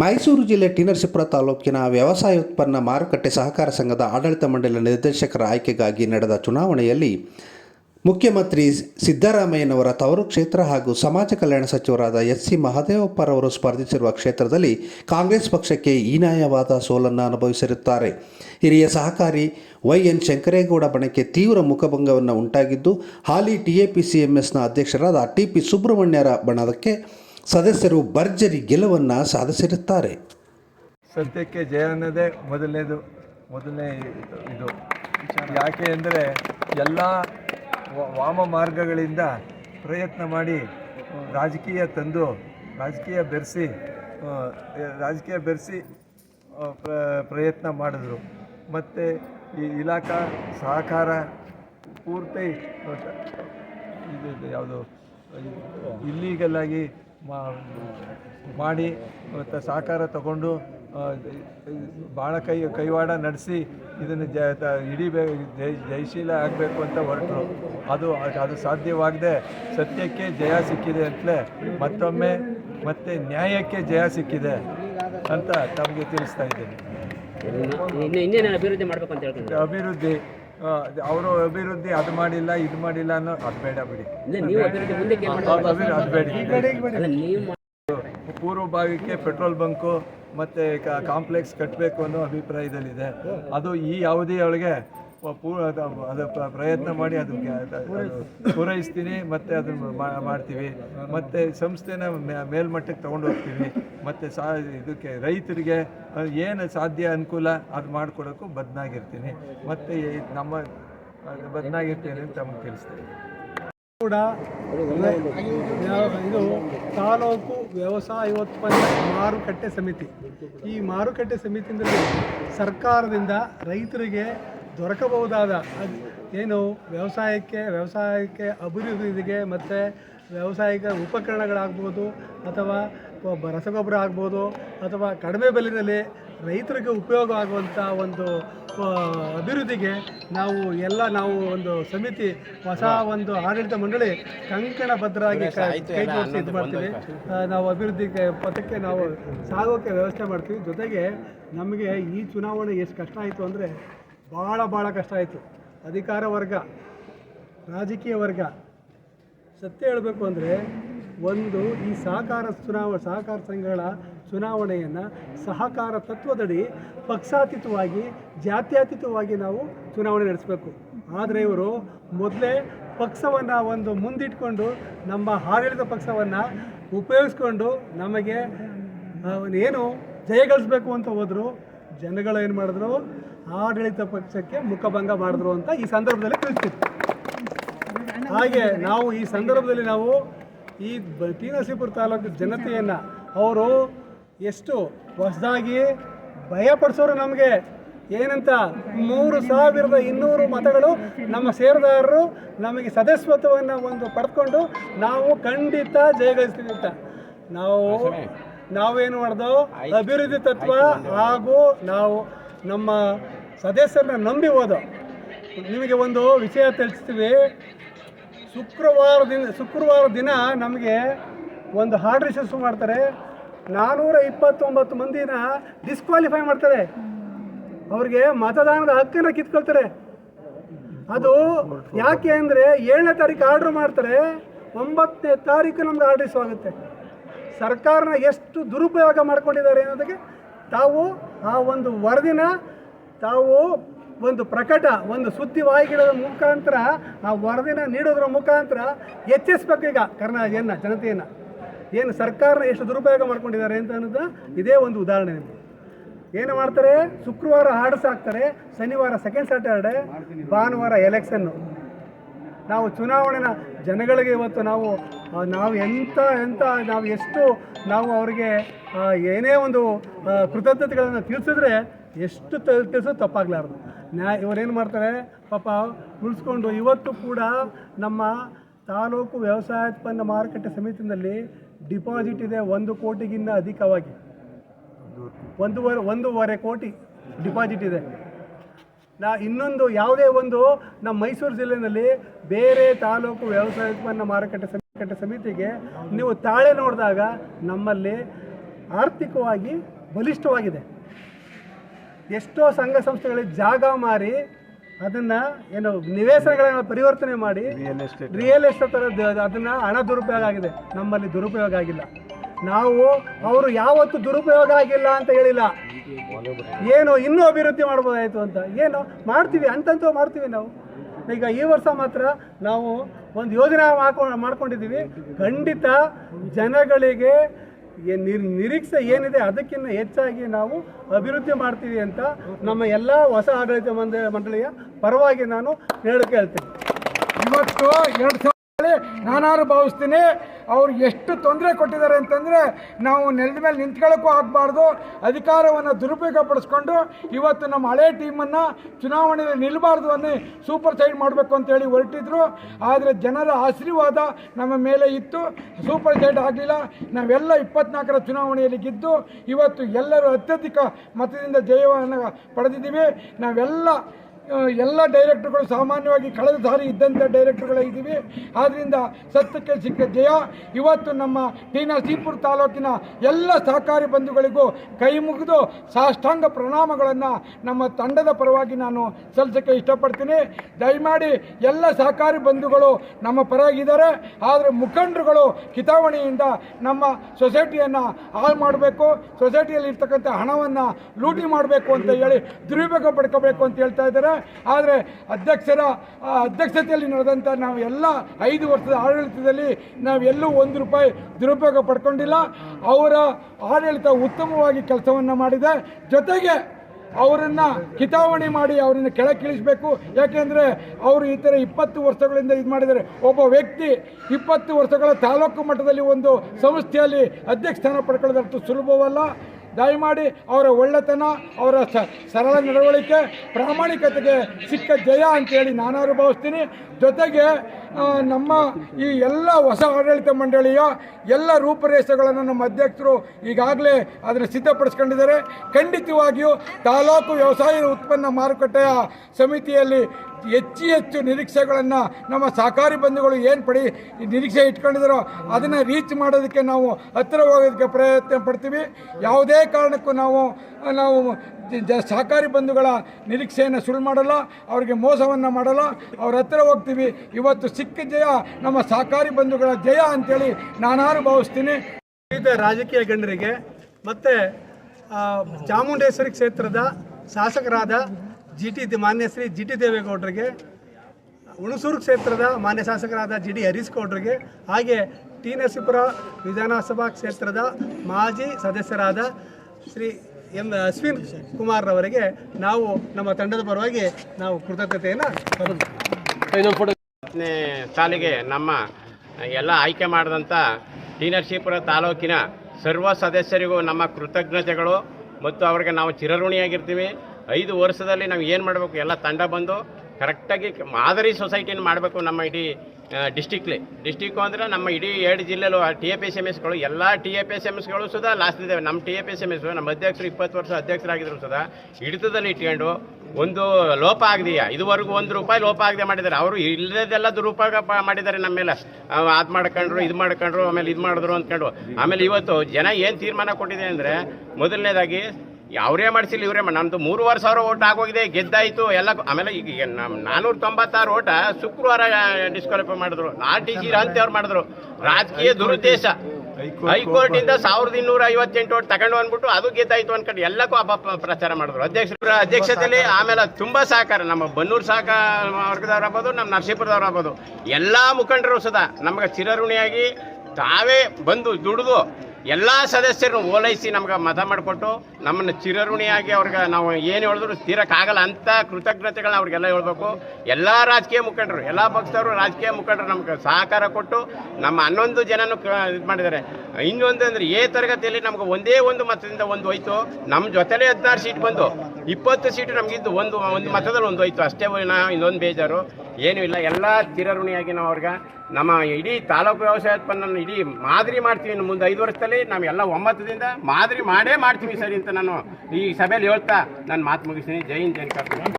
ಮೈಸೂರು ಜಿಲ್ಲೆ ಟಿ ತಾಲೂಕಿನ ವ್ಯವಸಾಯ ಉತ್ಪನ್ನ ಮಾರುಕಟ್ಟೆ ಸಹಕಾರ ಸಂಘದ ಆಡಳಿತ ಮಂಡಳಿಯ ನಿರ್ದೇಶಕರ ಆಯ್ಕೆಗಾಗಿ ನಡೆದ ಚುನಾವಣೆಯಲ್ಲಿ ಮುಖ್ಯಮಂತ್ರಿ ಸಿದ್ದರಾಮಯ್ಯನವರ ತವರು ಕ್ಷೇತ್ರ ಹಾಗೂ ಸಮಾಜ ಕಲ್ಯಾಣ ಸಚಿವರಾದ ಎಸ್ ಸಿ ಮಹದೇವಪ್ಪರವರು ಸ್ಪರ್ಧಿಸಿರುವ ಕ್ಷೇತ್ರದಲ್ಲಿ ಕಾಂಗ್ರೆಸ್ ಪಕ್ಷಕ್ಕೆ ಹೀನಾಯವಾದ ಸೋಲನ್ನು ಅನುಭವಿಸಿರುತ್ತಾರೆ. ಹಿರಿಯ ಸಹಕಾರಿ ವೈ ಎನ್ ಶಂಕರೇಗೌಡ ಬಣಕ್ಕೆ ತೀವ್ರ ಮುಖಭಂಗವನ್ನು ಉಂಟಾಗಿದ್ದು, ಹಾಲಿ ಟಿಎಪಿಸಿಎಂಎಸ್ನ ಅಧ್ಯಕ್ಷರಾದ ಟಿ ಪಿ ಸುಬ್ರಹ್ಮಣ್ಯರ ಬಣದಕ್ಕೆ ಸದಸ್ಯರು ಭರ್ಜರಿ ಗೆಲುವನ್ನು ಸಾಧಿಸಿರುತ್ತಾರೆ. ಸದ್ಯಕ್ಕೆ ಜಯ ಅನ್ನೋದೇ ಮೊದಲನೇದು, ಮೊದಲನೇ ಇದು- ಯಾಕೆ ಅಂದರೆ ಎಲ್ಲ ವಾಮ ಮಾರ್ಗಗಳಿಂದ ಪ್ರಯತ್ನ ಮಾಡಿ ರಾಜಕೀಯ ತಂದು, ರಾಜಕೀಯ ಬೆರೆಸಿ ರಾಜಕೀಯ ಬೆರೆಸಿ ಪ್ರ- ಪ್ರಯತ್ನ ಮಾಡಿದ್ರು. ಮತ್ತು ಈ ಇಲಾಖಾ ಸಹಕಾರ ಪೂರ್ತಿ, ಇದು ಯಾವುದು ಇಲ್ಲೀಗಲ್ ಆಗಿ ಮಾ- ಮಾಡಿ ಮತ್ತು ಸಹಕಾರ ತಗೊಂಡು ಭಾಳ ಕೈ ಕೈವಾಡ ನಡೆಸಿ ಇದನ್ನು ಜ ಇಡೀ ಬೇ ಜೈ ಜಯಶೀಲ ಆಗಬೇಕು ಅಂತ ಹೊರಟರು. ಅದು ಅದು ಸಾಧ್ಯವಾಗದೆ ಸತ್ಯಕ್ಕೆ ಜಯ ಸಿಕ್ಕಿದೆ ಅಂತಲೇ ಮತ್ತೊಮ್ಮೆ ಮತ್ತೆ ನ್ಯಾಯಕ್ಕೆ ಜಯ ಸಿಕ್ಕಿದೆ ಅಂತ ತಮಗೆ ತಿಳಿಸ್ತಾ ಇದ್ದೀನಿ. ಅಭಿವೃದ್ಧಿ ಅವರು ಅಭಿವೃದ್ಧಿ ಅದು ಮಾಡಿಲ್ಲ ಇದು ಮಾಡಿಲ್ಲ ಅನ್ನೋ ಅದು ಬೇಡ ಬಿಡಿ. ಅದು ಭಾಗಕ್ಕೆ ಪೆಟ್ರೋಲ್ ಬಂಕು ಮತ್ತೆ ಕಾಂಪ್ಲೆಕ್ಸ್ ಕಟ್ಟಬೇಕು ಅನ್ನೋ ಅಭಿಪ್ರಾಯದಲ್ಲಿದೆ. ಅದು ಈ ಅವಧಿಯೊಳಗೆ ಅದು- ಪ್ರಯತ್ನ ಮಾಡಿ ಅದು ಗ- ಅದು ಪೂರೈಸ್ತೀನಿ, ಮತ್ತು ಅದನ್ನು ಮಾಡ್ತೀವಿ. ಮತ್ತು ಸಂಸ್ಥೆನ ಮೇಲ್ಮಟ್ಟಕ್ಕೆ ತೊಗೊಂಡು ಹೋಗ್ತೀವಿ ಮತ್ತು ಸಾ ಇದಕ್ಕೆ ರೈತರಿಗೆ ಏನು ಸಾಧ್ಯ ಅನುಕೂಲ ಅದು ಮಾಡ್ಕೊಡೋಕ್ಕೂ ಬದನಾಗಿರ್ತೀನಿ. ಮತ್ತು ನಮ್ಮ ಬದನಾಗಿರ್ತೀನಿ ಅಂತ ನಮಗೆ ತಿಳಿಸ್ತೀನಿ. ಕೂಡ ಇದು ತಾಲೂಕು ವ್ಯವಸಾಯೋತ್ಪನ್ನ ಮಾರುಕಟ್ಟೆ ಸಮಿತಿ. ಈ ಮಾರುಕಟ್ಟೆ ಸಮಿತಿಯಿಂದ ಸರ್ಕಾರದಿಂದ ರೈತರಿಗೆ ದೊರಕಬಹುದಾದ ಏನು ವ್ಯವಸಾಯಕ್ಕೆ ವ್ಯವಸಾಯಕ್ಕೆ ಅಭಿವೃದ್ಧಿಗೆ ಮತ್ತು ವ್ಯವಸಾಯಿಕ ಉಪಕರಣಗಳಾಗ್ಬೋದು ಅಥವಾ ರಸಗೊಬ್ಬರ ಆಗ್ಬೋದು ಅಥವಾ ಕಡಿಮೆ ಬೆಲೆಯಲ್ಲಿ ರೈತರಿಗೆ ಉಪಯೋಗ ಆಗುವಂಥ ಒಂದು ಅಭಿವೃದ್ಧಿಗೆ ನಾವು ಎಲ್ಲ ನಾವು ಒಂದು ಸಮಿತಿ ಹೊಸ ಒಂದು ಆಡಳಿತ ಮಂಡಳಿ ಕಂಕಣ ಭದ್ರಾಗಿ ಕೈ ಜೋಡಿಸಿ ಇದು ಮಾಡ್ತೀವಿ. ನಾವು ಅಭಿವೃದ್ಧಿಗೆ ಪಥಕ್ಕೆ ನಾವು ಸಾಗೋಕ್ಕೆ ವ್ಯವಸ್ಥೆ ಮಾಡ್ತೀವಿ. ಜೊತೆಗೆ ನಮಗೆ ಈ ಚುನಾವಣೆ ಎಷ್ಟು ಕಷ್ಟ ಆಯಿತು ಅಂದರೆ ಭಾಳ ಭಾಳ ಕಷ್ಟ ಆಯಿತು. ಅಧಿಕಾರ ವರ್ಗ, ರಾಜಕೀಯ ವರ್ಗ. ಸತ್ಯ ಹೇಳಬೇಕು ಅಂದರೆ ಒಂದು ಈ ಸಹಕಾರ ಚುನಾವ, ಸಹಕಾರ ಸಂಘಗಳ ಚುನಾವಣೆಯನ್ನು ಸಹಕಾರ ತತ್ವದಡಿ ಪಕ್ಷಾತೀತವಾಗಿ, ಜಾತ್ಯಾತೀತವಾಗಿ ನಾವು ಚುನಾವಣೆ ನಡೆಸಬೇಕು. ಆದರೆ ಇವರು ಮೊದಲೇ ಪಕ್ಷವನ್ನು ಒಂದು ಮುಂದಿಟ್ಕೊಂಡು ನಮ್ಮ ಆಡಳಿತ ಪಕ್ಷವನ್ನು ಉಪಯೋಗಿಸ್ಕೊಂಡು ನಮಗೆ ಏನು ಜಯಗಳಿಸ್ಬೇಕು ಅಂತ ಹೋದರು. ಜನಗಳು ಏನು ಮಾಡಿದ್ರು? ಆಡಳಿತ ಪಕ್ಷಕ್ಕೆ ಮುಖಭಂಗ ಮಾಡಿದ್ರು ಅಂತ ಈ ಸಂದರ್ಭದಲ್ಲಿ ತಿಳಿಸ್ತೀವಿ. ಹಾಗೆ ನಾವು ಈ ಸಂದರ್ಭದಲ್ಲಿ ನಾವು ಈ ಟಿ ನರಸೀಪುರ ತಾಲೂಕು ಜನತೆಯನ್ನು ಅವರು ಎಷ್ಟು ಹೊಸದಾಗಿ ಭಯಪಡಿಸೋರು ನಮಗೆ. ಏನಂತ ಮೂರು ಸಾವಿರದ ಇನ್ನೂರು ಮತಗಳು ನಮ್ಮ ಷೇರುದಾರರು ನಮಗೆ ಸದಸ್ಯತ್ವವನ್ನು ಒಂದು ಪಡೆದುಕೊಂಡು ನಾವು ಖಂಡಿತ ಜಯಗಳಿಸ್ತೀವಿ ಅಂತ. ನಾವು ನಾವೇನು ಮಾಡ್ದೋ ಅಭಿವೃದ್ಧಿ ತತ್ವ ಹಾಗೂ ನಾವು ನಮ್ಮ ಸದಸ್ಯರನ್ನ ನಂಬಿ ಹೋದೋ. ನಿಮಗೆ ಒಂದು ವಿಷಯ ತಿಳಿಸ್ತೀವಿ. ಶುಕ್ರವಾರದಿಂದ ಶುಕ್ರವಾರ ದಿನ ನಮಗೆ ಒಂದು ಹಾರ್ಡ್ ರಿಸರ್ಸ್ ಮಾಡ್ತಾರೆ. ನಾನ್ನೂರ ಇಪ್ಪತ್ತೊಂಬತ್ತು ಮಂದಿನ ಡಿಸ್ಕ್ವಾಲಿಫೈ ಮಾಡ್ತಾರೆ. ಅವ್ರಿಗೆ ಮತದಾನದ ಹಕ್ಕನ್ನು ಕಿತ್ಕೊಳ್ತಾರೆ. ಅದು ಯಾಕೆ ಅಂದರೆ ಏಳನೇ ತಾರೀಕು ಆರ್ಡ್ರ್ ಮಾಡ್ತಾರೆ. ಒಂಬತ್ತನೇ ತಾರೀಕು ನಮ್ಗೆ ಆರ್ಡ್ರಿಸ್ ಆಗುತ್ತೆ. ಸರ್ಕಾರನ ಎಷ್ಟು ದುರುಪಯೋಗ ಮಾಡ್ಕೊಂಡಿದ್ದಾರೆ ಅನ್ನೋದಕ್ಕೆ ತಾವು ಆ ಒಂದು ವರದಿನ, ತಾವು ಒಂದು ಪ್ರಕಟ, ಒಂದು ಸುದ್ದಿವಾಹಿಗಳ ಮುಖಾಂತರ ಆ ವರದಿನ ನೀಡೋದ್ರ ಮುಖಾಂತರ ಎಚ್ಚರಿಸ್ಬೇಕು ಈಗ ಕರ್ನಾಟಕನ ಜನತೆಯನ್ನು. ಏನು ಸರ್ಕಾರನ ಎಷ್ಟು ದುರುಪಯೋಗ ಮಾಡ್ಕೊಂಡಿದ್ದಾರೆ ಅಂತ ಅನ್ನೋದು ಇದೇ ಒಂದು ಉದಾಹರಣೆ ನಿಮಗೆ ಏನು ಮಾಡ್ತಾರೆ? ಶುಕ್ರವಾರ ಹಾಡ್ಸ್ ಹಾಕ್ತಾರೆ ಶನಿವಾರ ಸೆಕೆಂಡ್ ಸ್ಯಾಟರ್ಡೆ ಭಾನುವಾರ ಎಲೆಕ್ಷನ್ನು ನಾವು ಚುನಾವಣೆನ ಜನಗಳಿಗೆ ಇವತ್ತು ನಾವು ನಾವು ಎಂಥ ಎಂಥ ನಾವು ಎಷ್ಟು, ನಾವು ಅವರಿಗೆ ಏನೇ ಒಂದು ಕೃತಜ್ಞತೆಗಳನ್ನು ತಿಳಿಸಿದ್ರೆ ಎಷ್ಟು ತಿಳಿಸೋದು ತಪ್ಪಾಗಲಾರ್ದು. ನ್ಯಾ ಇವರೇನು ಮಾಡ್ತಾರೆ, ಪಾಪ ಉಳಿಸ್ಕೊಂಡು ಇವತ್ತು ಕೂಡ ನಮ್ಮ ತಾಲೂಕು ವ್ಯವಸಾಯೋತ್ಪನ್ನ ಮಾರುಕಟ್ಟೆ ಸಮಿತಿನಲ್ಲಿ ಡಿಪಾಸಿಟ್ ಇದೆ ಒಂದು ಕೋಟಿಗಿನ್ನ ಅಧಿಕವಾಗಿ. ಒಂದೂವರೆ ಒಂದೂವರೆ ಕೋಟಿ ಡಿಪಾಸಿಟ್ ಇದೆ. ನಾ ಇನ್ನೊಂದು ಯಾವುದೇ ಒಂದು ನಮ್ಮ ಮೈಸೂರು ಜಿಲ್ಲೆಯಲ್ಲಿ ಬೇರೆ ತಾಲೂಕು ವ್ಯವಸಾಯ ಉತ್ಪನ್ನ ಮಾರುಕಟ್ಟೆ ಮಾರುಕಟ್ಟೆ ಸಮಿತಿಗೆ ನೀವು ತಾಳೆ ನೋಡಿದಾಗ ನಮ್ಮಲ್ಲಿ ಆರ್ಥಿಕವಾಗಿ ಬಲಿಷ್ಠವಾಗಿದೆ. ಎಷ್ಟೋ ಸಂಘ ಸಂಸ್ಥೆಗಳಿಗೆ ಜಾಗ ಮಾರಿ ಅದನ್ನು ಏನು ನಿವೇಶನಗಳನ್ನ ಪರಿವರ್ತನೆ ಮಾಡಿ ರಿಯಲ್ ಎಸ್ಟೇಟ್ ರಿಯಲ್ ಎಸ್ಟೇಟ್ ಥರದ್ದು ಅದನ್ನು ಹಣ ದುರುಪಯೋಗ ಆಗಿದೆ. ನಮ್ಮಲ್ಲಿ ದುರುಪಯೋಗ ಆಗಿಲ್ಲ. ನಾವು ಅವರು ಯಾವತ್ತು ದುರುಪಯೋಗ ಆಗಿಲ್ಲ ಅಂತ ಹೇಳಿಲ್ಲ. ಏನು, ಇನ್ನೂ ಅಭಿವೃದ್ಧಿ ಮಾಡ್ಬೋದಾಯಿತು ಅಂತ. ಏನು, ಮಾಡ್ತೀವಿ ಅಂತಂತೂ ಮಾಡ್ತೀವಿ ನಾವು. ಈಗ ಈ ವರ್ಷ ಮಾತ್ರ ನಾವು ಒಂದು ಯೋಜನೆ ಮಾಡ್ಕೊಂಡು ಮಾಡ್ಕೊಂಡಿದ್ದೀವಿ. ಖಂಡಿತ ಜನಗಳಿಗೆ ನಿರೀಕ್ಷೆ ಏನಿದೆ ಅದಕ್ಕಿಂತ ಹೆಚ್ಚಾಗಿ ನಾವು ಅಭಿವೃದ್ಧಿ ಮಾಡ್ತೀವಿ ಅಂತ ನಮ್ಮ ಎಲ್ಲ ಹೊಸ ಆಡಳಿತ ಮಂದ, ಮಂಡಳಿಯ ಪರವಾಗಿ ನಾನು ಹೇಳಿ ಹೇಳ್ತೀನಿ ಇವತ್ತು ಎರಡು ಸಾವಿರ ನಾನಾರು ಭಾವಿಸ್ತೀನಿ. ಅವ್ರು ಎಷ್ಟು ತೊಂದರೆ ಕೊಟ್ಟಿದ್ದಾರೆ ಅಂತಂದರೆ ನಾವು ನೆಲದ ಮೇಲೆ ನಿಂತ್ಕೊಳ್ಳೋಕ್ಕೂ ಆಗಬಾರ್ದು, ಅಧಿಕಾರವನ್ನು ದುರುಪಯೋಗ ಪಡಿಸ್ಕೊಂಡು ಇವತ್ತು ನಮ್ಮ ಹಳೆ ಟೀಮನ್ನು ಚುನಾವಣೆಯಲ್ಲಿ ನಿಲ್ಲಬಾರ್ದು ಅನ್ನಿ ಸೂಪರ್ ಸೈಡ್ ಮಾಡಬೇಕು ಅಂತೇಳಿ ಹೊರಟಿದ್ರು. ಆದರೆ ಜನರ ಆಶೀರ್ವಾದ ನಮ್ಮ ಮೇಲೆ ಇತ್ತು. ಸೂಪರ್ ಸೈಡ್ ಆಗಲಿಲ್ಲ. ನಾವೆಲ್ಲ ಇಪ್ಪತ್ನಾಲ್ಕರ ಚುನಾವಣೆಯಲ್ಲಿ ಗೆದ್ದು ಇವತ್ತು ಎಲ್ಲರೂ ಅತ್ಯಧಿಕ ಮತದಿಂದ ಜಯವನ್ನು ಪಡೆದಿದ್ದೀವಿ. ನಾವೆಲ್ಲ ಎಲ್ಲ ಡೈರೆಕ್ಟರ್ಗಳು ಸಾಮಾನ್ಯವಾಗಿ ಕಳೆದ ಸಾರಿ ಇದ್ದಂಥ ಡೈರೆಕ್ಟರ್ಗಳೇ ಇದ್ದೀವಿ. ಆದ್ದರಿಂದ ಸತ್ಯಕ್ಕೆ ಸಿಕ್ಕ ಜಯ. ಇವತ್ತು ನಮ್ಮ ಟಿ ನರಸೀಪುರ ತಾಲೂಕಿನ ಎಲ್ಲ ಸಹಕಾರಿ ಬಂಧುಗಳಿಗೂ ಕೈ ಮುಗಿದು ಸಾಷ್ಟಾಂಗ ಪ್ರಣಾಮಗಳನ್ನು ನಮ್ಮ ತಂಡದ ಪರವಾಗಿ ನಾನು ಸಲ್ಲಿಸೋಕ್ಕೆ ಇಷ್ಟಪಡ್ತೀನಿ. ದಯಮಾಡಿ ಎಲ್ಲ ಸಹಕಾರಿ ಬಂಧುಗಳು ನಮ್ಮ ಪರವಾಗಿದ್ದಾರೆ. ಆದರೆ ಮುಖಂಡರುಗಳು ಕಿತಾವಣಿಯಿಂದ ನಮ್ಮ ಸೊಸೈಟಿಯನ್ನು ಹಾಳು ಮಾಡಬೇಕು. ಸೊಸೈಟಿಯಲ್ಲಿ ಇರ್ತಕ್ಕಂಥ ಹಣವನ್ನು ಲೂಟಿ ಮಾಡಬೇಕು ಅಂತ ಹೇಳಿ ದುರುಪಯೋಗ ಪಡ್ಕೋಬೇಕು ಅಂತ ಹೇಳ್ತಾ ಇದ್ದಾರೆ. ಆದರೆ ಅಧ್ಯಕ್ಷರ ಅಧ್ಯಕ್ಷತೆಯಲ್ಲಿ ನಡೆದಂಥ ನಾವು ಎಲ್ಲ ಐದು ವರ್ಷದ ಆಡಳಿತದಲ್ಲಿ ನಾವು ಎಲ್ಲೂ ಒಂದು ರೂಪಾಯಿ ದುರುಪಯೋಗ ಪಡ್ಕೊಂಡಿಲ್ಲ. ಅವರ ಆಡಳಿತ ಉತ್ತಮವಾಗಿ ಕೆಲಸವನ್ನು ಮಾಡಿದೆ. ಜೊತೆಗೆ ಅವರನ್ನು ಕಿತಾವಣಿ ಮಾಡಿ ಅವರನ್ನು ಕೆಳಕ್ಕಿಳಿಸಬೇಕು. ಯಾಕೆಂದರೆ ಅವರು ಈ ಥರ ಇಪ್ಪತ್ತು ವರ್ಷಗಳಿಂದ ಇದು ಮಾಡಿದ್ದಾರೆ. ಒಬ್ಬ ವ್ಯಕ್ತಿ ಇಪ್ಪತ್ತು ವರ್ಷಗಳ ತಾಲೂಕು ಮಟ್ಟದಲ್ಲಿ ಒಂದು ಸಂಸ್ಥೆಯಲ್ಲಿ ಅಧ್ಯಕ್ಷ ಸ್ಥಾನ ಪಡ್ಕೊಳ್ಳೋದಷ್ಟು ಸುಲಭವಲ್ಲ. ದಯಮಾಡಿ ಅವರ ಒಳ್ಳೆತನ, ಅವರ ಸರಳ ನಡವಳಿಕೆ, ಪ್ರಾಮಾಣಿಕತೆಗೆ ಸಿಕ್ಕ ಜಯ ಅಂತೇಳಿ ನಾನು ಅನುಭವಿಸ್ತೀನಿ ಜೊತೆಗೆ ನಮ್ಮ ಈ ಎಲ್ಲ ಹೊಸ ಆಡಳಿತ ಮಂಡಳಿಯ ಎಲ್ಲ ರೂಪರೇಷೆಗಳನ್ನು ನಮ್ಮ ಅಧ್ಯಕ್ಷರು ಈಗಾಗಲೇ ಅದನ್ನು ಸಿದ್ಧಪಡಿಸ್ಕೊಂಡಿದ್ದಾರೆ. ಖಂಡಿತವಾಗಿಯೂ ತಾಲೂಕು ವ್ಯವಸಾಯ ಉತ್ಪನ್ನ ಮಾರುಕಟ್ಟೆಯ ಸಮಿತಿಯಲ್ಲಿ ಹೆಚ್ಚು ಹೆಚ್ಚು ನಿರೀಕ್ಷೆಗಳನ್ನು ನಮ್ಮ ಸಹಕಾರಿ ಬಂಧುಗಳು ಏನು ಪಡಿ ನಿರೀಕ್ಷೆ ಇಟ್ಕೊಂಡಿದ್ದಾರೋ ಅದನ್ನು ರೀಚ್ ಮಾಡೋದಕ್ಕೆ ನಾವು ಹತ್ತಿರ ಹೋಗೋದಕ್ಕೆ ಪ್ರಯತ್ನ ಪಡ್ತೀವಿ. ಯಾವುದೇ ಕಾರಣಕ್ಕೂ ನಾವು ನಾವು ಸಹಕಾರಿ ಬಂಧುಗಳ ನಿರೀಕ್ಷೆಯನ್ನು ಸುಳ್ಳು ಮಾಡಲ್ಲ, ಅವರಿಗೆ ಮೋಸವನ್ನು ಮಾಡಲ್ಲ. ಅವ್ರ ಹತ್ತಿರ ಹೋಗ್ತೀವಿ. ಇವತ್ತು ಸಿಕ್ಕ ಜಯ ನಮ್ಮ ಸಹಕಾರಿ ಬಂಧುಗಳ ಜಯ ಅಂತೇಳಿ ನಾನಾರು ಭಾವಿಸ್ತೀನಿ. ವಿವಿಧ ರಾಜಕೀಯ ಗಣ್ಯರಿಗೆ ಮತ್ತು ಚಾಮುಂಡೇಶ್ವರಿ ಕ್ಷೇತ್ರದ ಶಾಸಕರಾದ ಜಿ ಟಿ ಮಾನ್ಯ ಶ್ರೀ ಜಿ ಟಿ ದೇವೇಗೌಡರಿಗೆ, ಹುಣಸೂರು ಕ್ಷೇತ್ರದ ಮಾನ್ಯ ಶಾಸಕರಾದ ಜಿ ಡಿ ಹರೀಶ್ ಗೌಡ್ರಿಗೆ ಹಾಗೆ ಟಿ ನರಸೀಪುರ ವಿಧಾನಸಭಾ ಕ್ಷೇತ್ರದ ಮಾಜಿ ಸದಸ್ಯರಾದ ಶ್ರೀ ಎಂ ಅಶ್ವಿನ್ ಕುಮಾರ್ ಅವರಿಗೆ ನಾವು ನಮ್ಮ ತಂಡದ ಪರವಾಗಿ ನಾವು ಕೃತಜ್ಞತೆಯನ್ನು ಹತ್ತನೇ ಸಾಲಿಗೆ ನಮ್ಮ ಎಲ್ಲ ಆಯ್ಕೆ ಮಾಡಿದಂಥ ಟಿ ನರಸೀಪುರ ತಾಲೂಕಿನ ಸರ್ವ ಸದಸ್ಯರಿಗೂ ನಮ್ಮ ಕೃತಜ್ಞತೆಗಳು ಮತ್ತು ಅವರಿಗೆ ನಾವು ಚಿರಋಣಿಯಾಗಿರ್ತೀವಿ. ಐದು ವರ್ಷದಲ್ಲಿ ನಾವು ಏನು ಮಾಡಬೇಕು? ಎಲ್ಲ ತಂಡ ಬಂದು ಕರೆಕ್ಟಾಗಿ ಮಾದರಿ ಸೊಸೈಟಿನ ಮಾಡಬೇಕು ನಮ್ಮ ಇಡೀ ಡಿಸ್ಟಿಕ್ಲಿ ಡಿಸ್ಟಿಕ್ ಅಂದರೆ ನಮ್ಮ ಇಡೀ ಎರಡು ಜಿಲ್ಲೆಲೂ T A P S M ಎಸ್ಗಳು, ಎಲ್ಲ T A P S M ಎಸ್ಗಳು ಸುದಾ ಲಾಸ್ಟ್ ಇದ್ದಾವೆ. ನಮ್ಮ T A P S M S, ನಮ್ಮ ಅಧ್ಯಕ್ಷರು ಇಪ್ಪತ್ತು ವರ್ಷ ಅಧ್ಯಕ್ಷರಾಗಿದ್ರು ಸುದಾ ಹಿಡಿತದಲ್ಲಿ ಇಟ್ಕೊಂಡು ಒಂದು ಲೋಪ ಆಗದೆಯಾ. ಇದುವರೆಗೂ ಒಂದು ರೂಪಾಯಿ ಲೋಪ ಆಗದೆ ಮಾಡಿದ್ದಾರೆ. ಅವರು ಇಲ್ಲದೆಲ್ಲ ದುರುಪಯೋಗ ಮಾಡಿದ್ದಾರೆ ನಮ್ಮ ಮೇಲೆ. ಅದು ಮಾಡ್ಕೊಂಡ್ರು, ಇದು ಮಾಡ್ಕೊಂಡ್ರು, ಆಮೇಲೆ ಇದು ಮಾಡಿದ್ರು ಅಂದ್ಕೊಂಡು. ಆಮೇಲೆ ಇವತ್ತು ಜನ ಏನು ತೀರ್ಮಾನ ಕೊಟ್ಟಿದೆ ಅಂದರೆ ಮೊದಲನೇದಾಗಿ ಅವರೇ ಮಾಡಿಸಿಲ್ಲ ಇವರೇ ಮಾಡಿ ನಮ್ಮದು ಮೂರುವರೆ ಸಾವಿರ ಓಟ್ ಆಗೋಗಿದೆ ಗೆದ್ದಾಯಿತು ಎಲ್ಲ ಆಮೇಲೆ ಈಗ ನಮ್ಮ ನಾನ್ನೂರ ತೊಂಬತ್ತಾರು ಓಟ ಶುಕ್ರವಾರ ಡಿಸ್ಕ್ವಾಲಿಫೈ ಮಾಡಿದ್ರು. ಆರ್ ಟಿ ಜಿ ಅವ್ರು ಮಾಡಿದ್ರು. ರಾಜಕೀಯ ದುರುದ್ದೇಶ. ಹೈಕೋರ್ಟ್ ಇಂದ ಸಾವಿರದ ಇನ್ನೂರ ಐವತ್ತೆಂಟು ಓಟ್ ತಗೊಂಡು ಬಂದ್ಬಿಟ್ಟು ಅದು ಗೆದ್ದಾಯ್ತು ಅನ್ಕೊಂಡು ಎಲ್ಲಕ್ಕೂ ಅಪ ಪ್ರಚಾರ ಮಾಡಿದ್ರು. ಅಧ್ಯಕ್ಷರ ಅಧ್ಯಕ್ಷತೆಯಲ್ಲಿ ಆಮೇಲೆ ತುಂಬಾ ಸಹಕಾರ. ನಮ್ಮ ಬನ್ನೂರು ಸಹಕ ವರ್ಗದವ್ರು ಆಗ್ಬೋದು ನಮ್ಮ ನರಸೀಪುರದವ್ರು ಆಗ್ಬೋದು. ಎಲ್ಲ ಮುಖಂಡರು ಸದಾ. ನಮಗೆ ಚಿರಋಣಿಯಾಗಿ ತಾವೇ ಬಂದು ದುಡಿದು ಎಲ್ಲ ಸದಸ್ಯರನ್ನು ಓಲೈಸಿ ನಮ್ಗೆ ಮತ ಮಾಡಿಕೊಟ್ಟು ನಮ್ಮನ್ನು ಚಿರಋಣಿಯಾಗಿ ಅವ್ರಿಗೆ ನಾವು ಏನು ಹೇಳಿದ್ರು ತೀರಕ್ಕಾಗಲ್ಲ ಅಂತ ಕೃತಜ್ಞತೆಗಳನ್ನ ಅವ್ರಿಗೆಲ್ಲ ಹೇಳ್ಬೇಕು. ಎಲ್ಲ ರಾಜಕೀಯ ಮುಖಂಡರು, ಎಲ್ಲ ಪಕ್ಷದವರು ರಾಜಕೀಯ ಮುಖಂಡರು ನಮ್ಗೆ ಸಹಕಾರ ಕೊಟ್ಟು ನಮ್ಮ ಹನ್ನೊಂದು ಜನನು ಇದು ಮಾಡಿದ್ದಾರೆ. ಇನ್ನೊಂದು ಅಂದರೆ ಎ ತರಗತಿಯಲ್ಲಿ ನಮ್ಗೆ ಒಂದೇ ಒಂದು ಮತದಿಂದ ಒಂದು ಹೋಯ್ತು. ನಮ್ಮ ಜೊತೆಲೇ ಹದಿನಾರು ಸೀಟ್ ಬಂದು ಇಪ್ಪತ್ತು ಸೀಟು ನಮಗಿದ್ದು ಒಂದು ಒಂದು ಮತದಲ್ಲಿ ಒಂದು ಹೋಯ್ತು. ಅಷ್ಟೇ ಇನ್ನೊಂದು ಬೇಜಾರು. ಏನೂ ಇಲ್ಲ. ಎಲ್ಲ ಚಿರಋಣಿಯಾಗಿ ನಾವು ಅವ್ರಿಗೆ ನಮ್ಮ ಇಡೀ ತಾಲೂಕು ವ್ಯವಸಾಯ ಉತ್ಪನ್ನ ಇಡೀ ಮಾದರಿ ಮಾಡ್ತೀವಿ ಇನ್ನು ಮುಂದೆ ಐದು ವರ್ಷದಲ್ಲಿ. ನಾವೆಲ್ಲ ಒಮ್ಮತದಿಂದ ಮಾದರಿ ಮಾಡೇ ಮಾಡ್ತೀವಿ ಸರಿ ಅಂತ ನಾನು ಈ ಸಭೆಯಲ್ಲಿ ಹೇಳ್ತಾ ನಾನು ಮಾತು ಮುಗಿಸ್ತೀನಿ. ಜೈ ಹಿಂದ್ ಕರ್ನಾಟಕ.